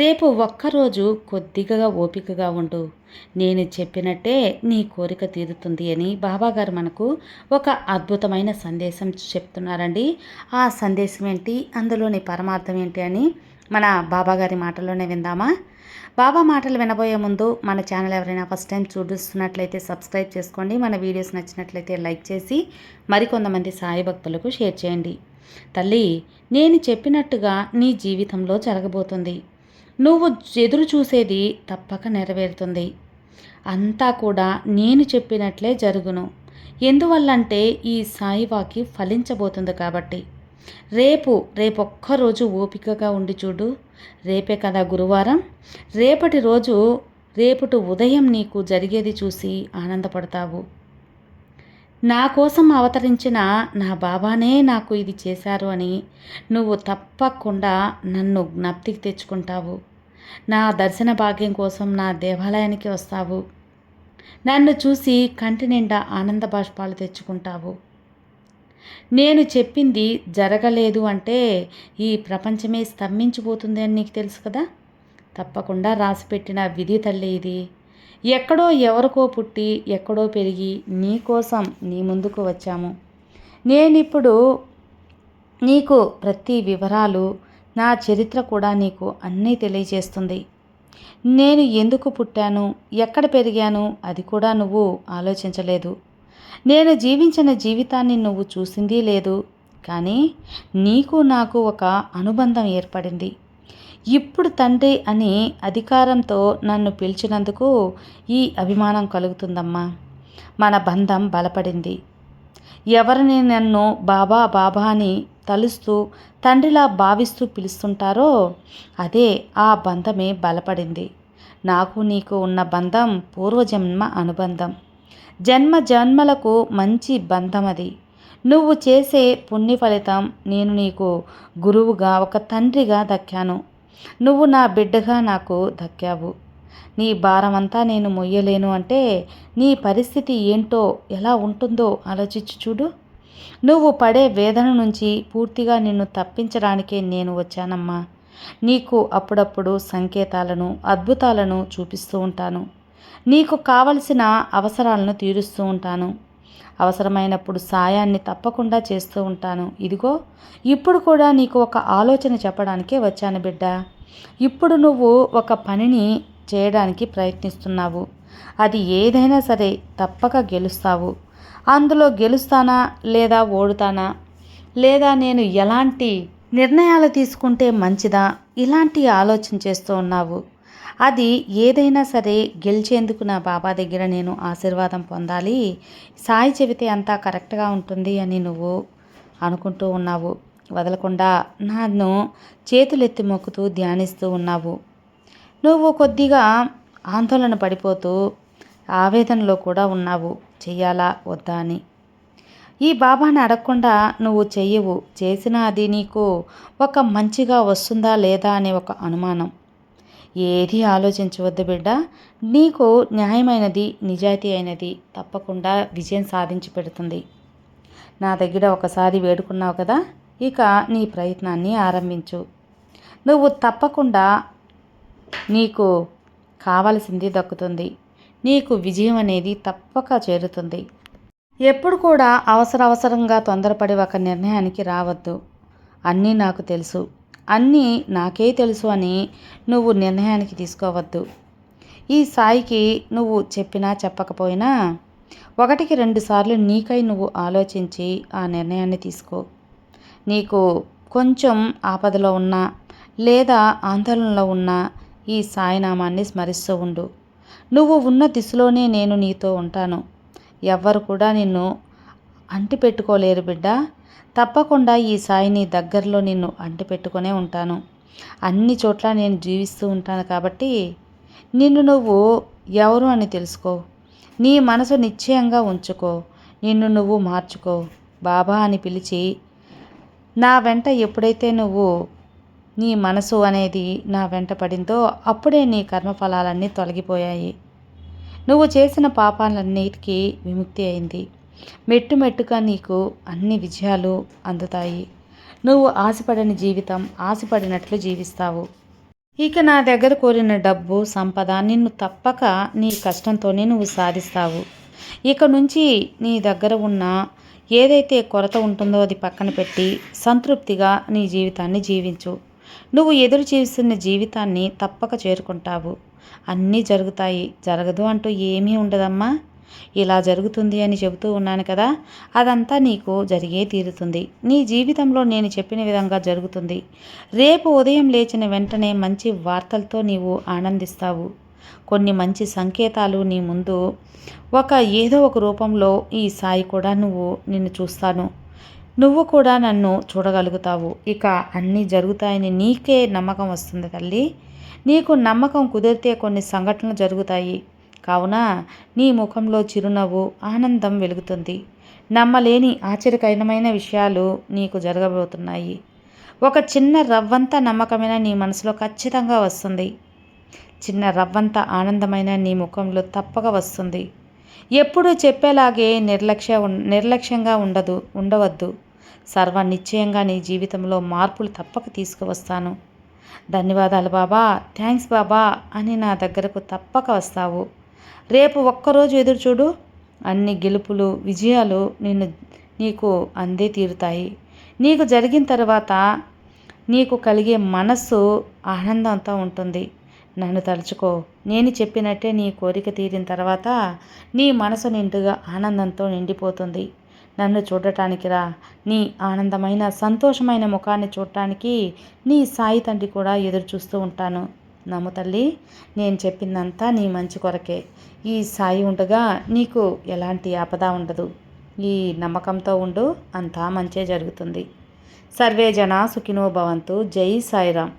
రేపు ఒక్కరోజు కొద్దిగా ఓపికగా ఉండు. నేను చెప్పినట్టే నీ కోరిక తీరుతుంది అని బాబాగారు మనకు ఒక అద్భుతమైన సందేశం చెప్తున్నారండి. ఆ సందేశం ఏంటి? అందులోని పరమార్థం ఏంటి అని మన బాబాగారి మాటల్లోనే విందామా? బాబా మాటలు వినబోయే ముందు మన ఛానల్ ఎవరైనా ఫస్ట్ టైం చూపిస్తున్నట్లయితే సబ్స్క్రైబ్ చేసుకోండి. మన వీడియోస్ నచ్చినట్లయితే లైక్ చేసి మరికొంతమంది సాయి భక్తులకు షేర్ చేయండి. తల్లి నేను చెప్పినట్టుగా నీ జీవితంలో జరగబోతుంది. నువ్వు ఎదురు చూసేది తప్పక నెరవేరుతుంది. అంతా కూడా నేను చెప్పినట్లే జరుగును. ఎందువల్లంటే ఈ సాయివాకి ఫలించబోతుంది కాబట్టి. రేపు రేపొక్కరోజు ఓపికగా ఉండి చూడు. రేపే కదా గురువారం. రేపటి రోజు రేపటి ఉదయం నీకు జరిగేది చూసి ఆనందపడతావు. నా కోసం అవతరించిన నా బాబానే నాకు ఇది చేశారు అని నువ్వు తప్పకుండా నన్ను జ్ఞప్తికి తెచ్చుకుంటావు. నా దర్శన భాగ్యం కోసం నా దేవాలయానికి వస్తావు. నన్ను చూసి కంటి నిండా ఆనంద బాష్పాలు తెచ్చుకుంటావు. నేను చెప్పింది జరగలేదు అంటే ఈ ప్రపంచమే స్తంభించిపోతుంది అని నీకు తెలుసు కదా? తప్పకుండా రాసిపెట్టిన విధి తల్లి ఇది. ఎక్కడో ఎవరికో పుట్టి ఎక్కడో పెరిగి నీ కోసం నీ ముందుకు వచ్చాము. నేనిప్పుడు నీకు ప్రతి వివరాలు నా చరిత్ర కూడా నీకు అన్నీ తెలియజేస్తుంది. నేను ఎందుకు పుట్టాను ఎక్కడ పెరిగాను అది కూడా నువ్వు ఆలోచించలేదు. నేను జీవించిన జీవితాన్ని నువ్వు చూసింది లేదు కానీ నీకు నాకు ఒక అనుబంధం ఏర్పడింది. ఇప్పుడు తండ్రి అని అధికారంతో నన్ను పిలిచినందుకు ఈ అభిమానం కలుగుతుందమ్మా. మన బంధం బలపడింది. ఎవరిని నన్ను బాబా బాబా అని తలుస్తూ తండ్రిలా భావిస్తూ పిలుస్తుంటారో అదే ఆ బంధమే బలపడింది. నాకు నీకు ఉన్న బంధం పూర్వజన్మ అనుబంధం. జన్మ జన్మలకు మంచి బంధం అది నువ్వు చేసే పుణ్య ఫలితం నేను నీకు గురువుగా ఒక తండ్రిగా దక్కాను. నువ్వు నా బిడ్డగా నాకు దక్కావు. నీ భారమంతా నేను మొయ్యలేను అంటే నీ పరిస్థితి ఏంటో ఎలా ఉంటుందో ఆలోచించి చూడు. నువ్వు పడే వేదన నుంచి పూర్తిగా నిన్ను తప్పించడానికే నేను వచ్చానమ్మా. నీకు అప్పుడప్పుడు సంకేతాలను అద్భుతాలను చూపిస్తూ ఉంటాను. నీకు కావలసిన అవసరాలను తీరుస్తూ ఉంటాను. అవసరమైనప్పుడు సాయాన్ని తప్పకుండా చేస్తూ ఉంటాను. ఇదిగో ఇప్పుడు కూడా నీకు ఒక ఆలోచన చెప్పడానికే వచ్చాను బిడ్డ. ఇప్పుడు నువ్వు ఒక పనిని చేయడానికి ప్రయత్నిస్తున్నావు. అది ఏదైనా సరే తప్పక గెలుస్తావు. అందులో గెలుస్తానా లేదా ఓడుతానా? లేదా నేను ఎలాంటి నిర్ణయాలు తీసుకుంటే మంచిదా? ఇలాంటి ఆలోచన చేస్తూ ఉన్నావు. అది ఏదైనా సరే గెలిచేందుకు నా బాబా దగ్గర నేను ఆశీర్వాదం పొందాలి. సాయి చెబితే అంతా కరెక్ట్గా ఉంటుంది అని నువ్వు అనుకుంటూ ఉన్నావు. వదలకుండా నన్ను చేతులెత్తి మొక్కుతూ ధ్యానిస్తూ ఉన్నావు. నువ్వు కొద్దిగా ఆందోళన పడిపోతూ ఆవేదనలో కూడా ఉన్నావు. చెయ్యాలా వద్దా అని. ఈ బాబాని అడగకుండా నువ్వు చెయ్యవు. చేసినా అది నీకు ఒక మంచిగా వస్తుందా లేదా అనే ఒక అనుమానం. ఏది ఆలోచించవద్దు బిడ్డ. నీకు న్యాయమైనది నిజాయితీ అయినది తప్పకుండా విజయం సాధించి పెడుతుంది. నా దగ్గర ఒకసారి వేడుకున్నావు కదా ఇక నీ ప్రయత్నాన్ని ఆరంభించు. నువ్వు తప్పకుండా నీకు కావలసింది దక్కుతుంది. నీకు విజయం అనేది తప్పక చేరుతుంది. ఎప్పుడు కూడా అవసర అవసరంగా తొందరపడి ఒక నిర్ణయానికి రావద్దు. అన్నీ నాకు తెలుసు. అన్నీ నాకే తెలుసు అని నువ్వు నిర్ణయానికి తీసుకోవద్దు. ఈ సాయికి నువ్వు చెప్పినా చెప్పకపోయినా ఒకటికి రెండు సార్లు నీకై నువ్వు ఆలోచించి ఆ నిర్ణయాన్ని తీసుకో. నీకు కొంచెం ఆపదలో ఉన్నా లేదా ఆందోళనలో ఉన్నా ఈ సాయినామాన్ని స్మరిస్తూ ఉండు. నువ్వు ఉన్న దిశలోనే నేను నీతో ఉంటాను. ఎవ్వరు కూడా నిన్ను అంటి పెట్టుకోలేరు బిడ్డ. తప్పకుండా ఈ సాయిని దగ్గరలో నిన్ను అంటిపెట్టుకునే ఉంటాను. అన్ని చోట్ల నేను జీవిస్తూ ఉంటాను కాబట్టి నిన్ను నువ్వు ఎవరు అని తెలుసుకో. నీ మనసు నిశ్చయంగా ఉంచుకో. నిన్ను నువ్వు మార్చుకో. బాబా అని పిలిచి నా వెంట ఎప్పుడైతే నువ్వు నీ మనసు అనేది నా వెంట పడిందో అప్పుడే నీ కర్మఫలాలన్నీ తొలగిపోయాయి. నువ్వు చేసిన పాపాలన్నిటికీ విముక్తి అయింది. మెట్టు మెట్టుగా నీకు అన్ని విజయాలు అందుతాయి. నువ్వు ఆశపడని జీవితం ఆశపడినట్లు జీవిస్తావు. ఇక నా దగ్గర కోరిన డబ్బు సంపద నిన్ను తప్పక నీ కష్టంతోనే నువ్వు సాధిస్తావు. ఇక నుంచి నీ దగ్గర ఉన్న ఏదైతే కొరత ఉంటుందో అది పక్కన పెట్టి సంతృప్తిగా నీ జీవితాన్ని జీవించు. నువ్వు ఎదురు చేస్తున్న జీవితాన్ని తప్పక చేరుకుంటావు. అన్నీ జరుగుతాయి. జరగదు అంటూ ఏమీ ఉండదమ్మా. ఇలా జరుగుతుంది అని చెబుతూ ఉన్నాను కదా అదంతా నీకు జరిగే తీరుతుంది. నీ జీవితంలో నేను చెప్పిన విధంగా జరుగుతుంది. రేపు ఉదయం లేచిన వెంటనే మంచి వార్తలతో నీవు ఆనందిస్తావు. కొన్ని మంచి సంకేతాలు నీ ముందు. ఒక ఏదో ఒక రూపంలో ఈ సాయి కూడా నువ్వు నిన్ను చూస్తాను. నువ్వు కూడా నన్ను చూడగలుగుతావు. ఇక అన్నీ జరుగుతాయని నీకే నమ్మకం వస్తుంది తల్లి. నీకు నమ్మకం కుదిరితే కొన్ని సంఘటనలు జరుగుతాయి. కావున నీ ముఖంలో చిరునవ్వు ఆనందం వెలుగుతుంది. నమ్మలేని ఆశ్చర్యకరమైన విషయాలు నీకు జరగబోతున్నాయి. ఒక చిన్న రవ్వంత నమ్మకమైన నీ మనసులో ఖచ్చితంగా వస్తుంది. చిన్న రవ్వంత ఆనందమైన నీ ముఖంలో తప్పక వస్తుంది. ఎప్పుడు చెప్పేలాగే నిర్లక్ష్య నిర్లక్ష్యంగా ఉండదు ఉండవద్దు. సర్వ నిశ్చయంగా నీ జీవితంలో మార్పులు తప్పక తీసుకువస్తాను. ధన్యవాదాలు బాబా థ్యాంక్స్ బాబా అని నా దగ్గరకు తప్పక వస్తావు. రేపు ఒక్కరోజు ఎదురు చూడు. అన్ని గెలుపులు విజయాలు నిన్ను నీకు అందే తీరుతాయి. నీకు జరిగిన తర్వాత నీకు కలిగే మనస్సు ఆనందంతో ఉంటుంది. నన్ను తలుచుకో. నేను చెప్పినట్టే నీ కోరిక తీరిన తర్వాత నీ మనసు నిండుగా ఆనందంతో నిండిపోతుంది. నన్ను చూడటానికి రా. నీ ఆనందమైన సంతోషమైన ముఖాన్ని చూడటానికి నీ సాయి తండ్రి కూడా ఎదురు చూస్తూ ఉంటాను. నమ్ము తల్లి నేను చెప్పిందంతా నీ మంచి కొరకే. ఈ సాయి ఉండగా నీకు ఎలాంటి ఆపద ఉండదు. ఈ నమ్మకంతో ఉండు అంతా మంచే జరుగుతుంది. సర్వే జన సుఖినో భవంతు. జై సాయిరామ్.